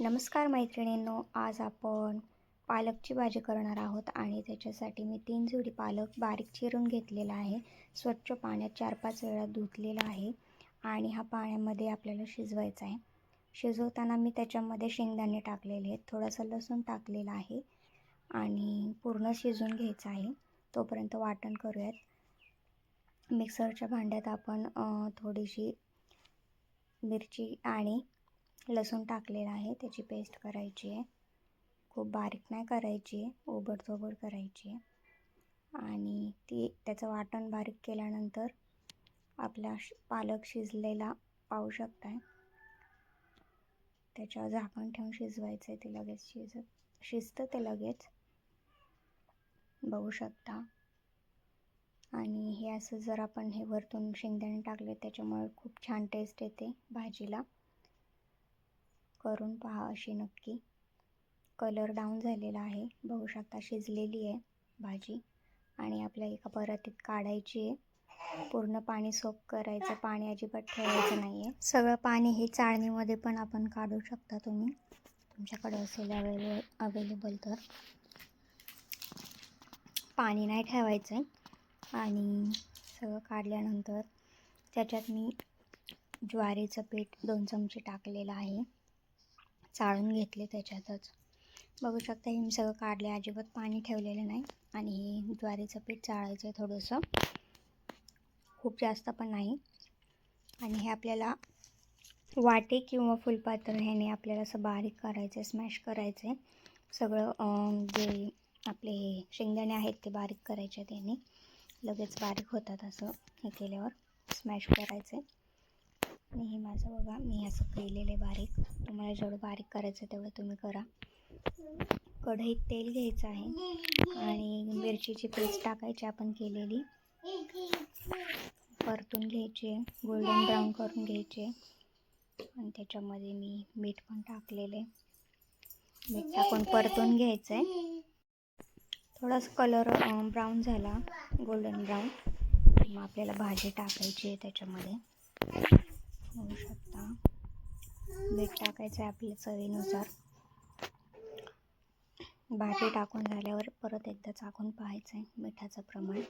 नमस्कार मैत्रिणींनो आज आपण पालकची भाजी करणार आहोत आणि त्याच्यासाठी मी तीन जुडी पालक बारीक चिरून घेतलेला आहे. स्वच्छ पाण्यात चार पाच वेळा धुतलेला आहे आणि हा पाण्यामध्ये आपल्याला शिजवायचा आहे. शिजवताना मी त्याच्यामध्ये शेंगदाणे टाकलेले आहेत. थोडंसं लसूण टाकलेलं आहे आणि पूर्ण शिजून घ्यायचं आहे. तोपर्यंत वाटण करूयात. मिक्सरच्या भांड्यात आपण थोडीशी मिरची आणि लसूण टाकलेला आहे त्याची पेस्ट करायची आहे. खूप बारीक नाही करायची आहे ओबडधोबड करायची आहे. आणि ती त्याचं वाटण बारीक केल्यानंतर आपला श पालक शिजलेला पाहू शकताय. त्याच्यावर झाकण ठेवून शिजवायचं आहे ते लगेच शिजत शिजतं ते लगेच. बघू शकता. आणि हे असं जर आपण हे वरतून शेंगदाणे टाकले त्याच्यामुळे खूप छान टेस्ट येते भाजीला. करून पहा अशी नक्की. कलर डाऊन झालेला आहे. बघू शकता शिजलेली आहे भाजी. आणि आपल्या एका परातीत काढायची आहे. पूर्ण पाणी सोप करायचं. पाणी अजिबात ठेवायचं नाही आहे सगळं पाणी हे चाळणीमध्ये पण आपण काढू शकता तुम्ही. तुमच्याकडे असेल अवेले अवेलेबल तर. पाणी नाही ठेवायचं आहे आणि सगळं काढल्यानंतर त्याच्यात मी ज्वारीचं पीठ दोन चमचे टाकलेलं आहे. चाळून घेतले त्याच्यातच. बघू शकता हे मी सगळं काढले अजिबात पाणी ठेवलेलं नाही. आणि हे ज्वारीचं पीठ चाळायचं आहे थोडंसं. खूप जास्त पण नाही. आणि हे आपल्याला वाटे किंवा फुलपात्र ह्याने आपल्याला असं बारीक करायचं आहे स्मॅश करायचं आहे सगळं जे आपले हे शेंगदाणे आहेत ते बारीक करायचे त्याने. लगेच बारीक होतात असं हे केल्यावर स्मॅश करायचं आहे आणि हे माझं बघा मी असं केलेलं आहे बारीक. तुम्हाला जेवढं बारीक करायचं तेवढं तुम्ही करा. कढईत तेल घ्यायचं आहे आणि मिरचीची पेस्ट टाकायची आपण केलेली. परतून घ्यायची गोल्डन ब्राऊन करून घ्यायचे. आणि त्याच्यामध्ये मी मीठ पण टाकलेले मीठ टाकून परतून घ्यायचं आहे थोडासा कलर ब्राऊन झाला गोल्डन ब्राऊन. मग आपल्याला भाजी टाकायची आहे त्याच्यामध्ये. मीठ टाकायचं आहे आपल्या चवीनुसार. भाजी टाकून झाल्यावर परत एकदा चाकून पाहायचं आहे मिठाचं प्रमाण.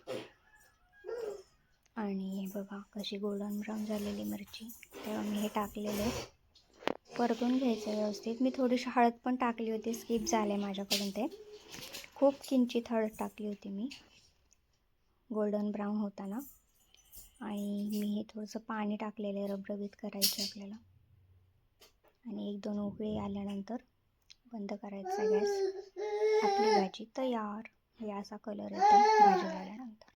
आणि हे बघा कशी गोल्डन ब्राऊन झालेली मिरची. तेव्हा मी हे टाकलेलं आहे. परतून घ्यायचं व्यवस्थित. मी थोडीशी हळद पण टाकली होती स्किप झाले माझ्याकडून ते. खूप किंचित हळद टाकली होती मी. गोल्डन ब्राऊन होताना. आणि मी हे थोडंसं पाणी टाकलेलं आहे रबरबीत करायचं आपल्याला. आणि एक दोन उकळी आल्यानंतर बंद करायचा गॅस. आपली भाजी तयार. हे असा कलर येतो भाजी झाल्यानंतर